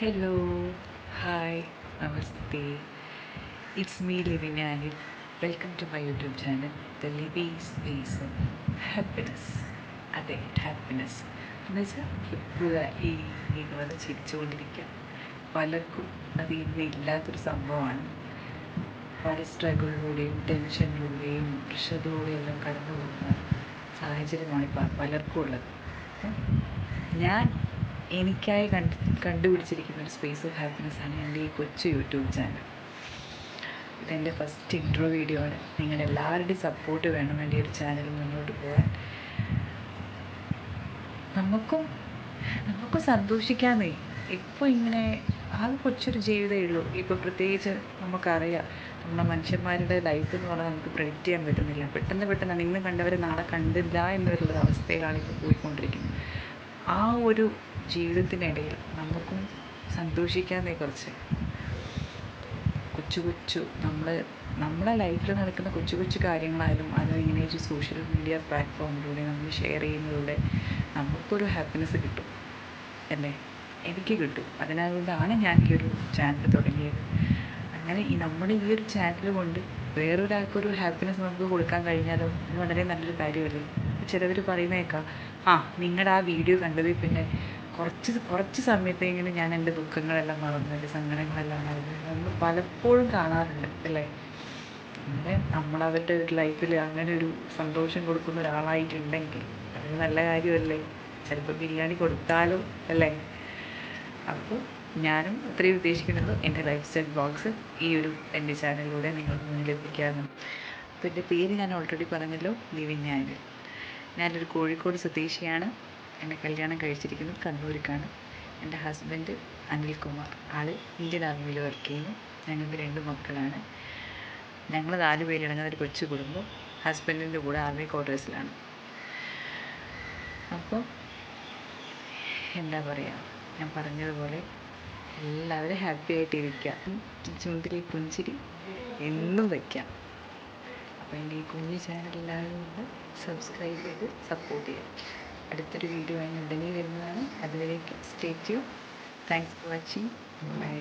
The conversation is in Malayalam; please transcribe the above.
Hi, namaste. It's me, Living Anil. Welcome to my YouTube channel, The Living Space of Happiness. അതെ ഹാപ്പിനെസ് എന്നുവെച്ചാൽ ഈ ഇങ്ങനെ ചിരിച്ചുകൊണ്ടിരിക്കുക പലർക്കും അത് ഇന്ന് ഇല്ലാത്തൊരു സംഭവമാണ്. പല സ്ട്രഗിളിലൂടെയും ടെൻഷനിലൂടെയും പ്രഷറിലൂടെയും എല്ലാം കടന്നു പോകുന്ന സാഹചര്യമാണ് പലർക്കും ഉള്ളത്. ഞാൻ എനിക്കായി കണ്ട് കണ്ടുപിടിച്ചിരിക്കുന്ന ഒരു സ്പേസ് ഓഫ് ഹാപ്പിനെസ് ആണ് എന്റെ ഈ കൊച്ചു യൂട്യൂബ് ചാനൽ ഇതെന്റെ ഫസ്റ്റ് ഇൻട്രോ വീഡിയോ ആണ്. നിങ്ങൾ എല്ലാവരുടെയും സപ്പോർട്ട് വേണം എന്റെ ഒരു ചാനൽ മുന്നോട്ട് പോകാൻ നമുക്കും നമുക്കും സന്തോഷിക്കാമെന്നേ. ഇപ്പോൾ ഇങ്ങനെ ആകെ കൊച്ചൊരു ജീവിതമേ ഉള്ളൂ. ഇപ്പോൾ പ്രത്യേകിച്ച് നമുക്കറിയാം നമ്മുടെ മനുഷ്യന്മാരുടെ ലൈഫ് എന്ന് പറഞ്ഞാൽ നമുക്ക് പ്രെഡിക്റ്റ് ചെയ്യാൻ പറ്റുന്നില്ല. പെട്ടെന്ന് പെട്ടെന്നാണ് ഇന്ന് കണ്ടവരെ നാളെ കണ്ടില്ല എന്നുള്ള അവസ്ഥയിലാണ് ഇപ്പോൾ പോയിക്കൊണ്ടിരിക്കുന്നത്. ആ ഒരു ജീവിതത്തിനിടയിൽ നമുക്കും സന്തോഷിക്കാതെ കുറച്ച് കൊച്ചു കൊച്ചു നമ്മൾ നമ്മളെ ലൈഫിൽ നടക്കുന്ന കൊച്ചു കൊച്ചു കാര്യങ്ങളായാലും അത് ഇങ്ങനെ ഒരു സോഷ്യൽ മീഡിയ പ്ലാറ്റ്ഫോമിലൂടെ നമ്മൾ ഷെയർ ചെയ്യുന്നതിലൂടെ നമുക്കൊരു ഹാപ്പിനെസ് കിട്ടും. അല്ലേ? എനിക്ക് കിട്ടും. അതിനാകൊണ്ടാണ് ഞാൻ ഈ ഒരു ചാനൽ തുടങ്ങിയത്. അങ്ങനെ ഈ നമ്മുടെ ഈ ഒരു ചാനൽ കൊണ്ട് വേറൊരാൾക്കൊരു ഹാപ്പിനെസ് നമുക്ക് കൊടുക്കാൻ കഴിഞ്ഞാലും? അത് വളരെ നല്ലൊരു കാര്യമല്ലേ? ചിലവർ പറയുന്നേക്കാം ആ നിങ്ങളുടെ ആ വീഡിയോ കണ്ടതിൽ പിന്നെ കുറച്ച് കുറച്ച് സമയത്തെങ്കിലും ഞാൻ എന്റെ ദുഃഖങ്ങളെല്ലാം മറന്നു എന്റെ സങ്കടങ്ങളെല്ലാം മറന്നു. നമ്മൾ പലപ്പോഴും കാണാറുണ്ട് അല്ലേ? അങ്ങനെ നമ്മളവരുടെ ഒരു ലൈഫിൽ അങ്ങനെ ഒരു സന്തോഷം കൊടുക്കുന്ന ഒരാളായിട്ടുണ്ടെങ്കിൽ അത് നല്ല കാര്യമല്ലേ? ചിലപ്പോൾ ബിരിയാണി കൊടുത്താലും അല്ലേ? അപ്പോൾ ഞാനും അത്രയും ഉദ്ദേശിക്കുന്നത് എന്റെ ലൈഫ് സ്റ്റൈൽ ബ്ലോഗ്സ് ഈ ഒരു എന്റെ ചാനലിലൂടെ നിങ്ങൾക്ക് മുന്നിൽ എത്തിക്കാമെന്ന് അപ്പോൾ എന്റെ പേര് ഞാൻ ഓൾറെഡി പറഞ്ഞല്ലോ ലിവിൻ ഞാൻ ഞാനൊരു കോഴിക്കോട് സ്വദേശിയാണ്. എന്നെ കല്യാണം കഴിച്ചിരിക്കുന്നത് കണ്ണൂരിക്കാണ് എന്റെ ഹസ്ബൻഡ് അനിൽകുമാർ. ആൾ ഇന്ത്യൻ ആർമിയിൽ വർക്ക് ചെയ്യുന്നു. ഞങ്ങൾക്ക് രണ്ട് മക്കളാണ്. ഞങ്ങൾ നാല് പേരടങ്ങുന്ന ഒരു കൊച്ചു കുടുംബം. ഹസ്ബൻഡിന്റെ കൂടെ ആർമി ക്വാർട്ടേഴ്സിലാണ് അപ്പോൾ എന്താ പറയുക ഞാൻ പറഞ്ഞതുപോലെ എല്ലാവരും ഹാപ്പി ആയിട്ടിരിക്കുക ചുണ്ടിൽ പുഞ്ചിരി എന്നും വയ്ക്കാം അപ്പോൾ എന്റെ ഈ കുഞ്ഞു ചാനൽ എല്ലാവരും ഒന്ന് സബ്സ്ക്രൈബ് ചെയ്ത് സപ്പോർട്ട് ചെയ്യാം അടുത്തൊരു വീഡിയോ ആയി ഉടനെ വരുന്നതാണ്. അതുവരേക്കും സ്റ്റേ ട്യൂ താങ്ക്സ് ഫോർ വാച്ചിങ് ബൈ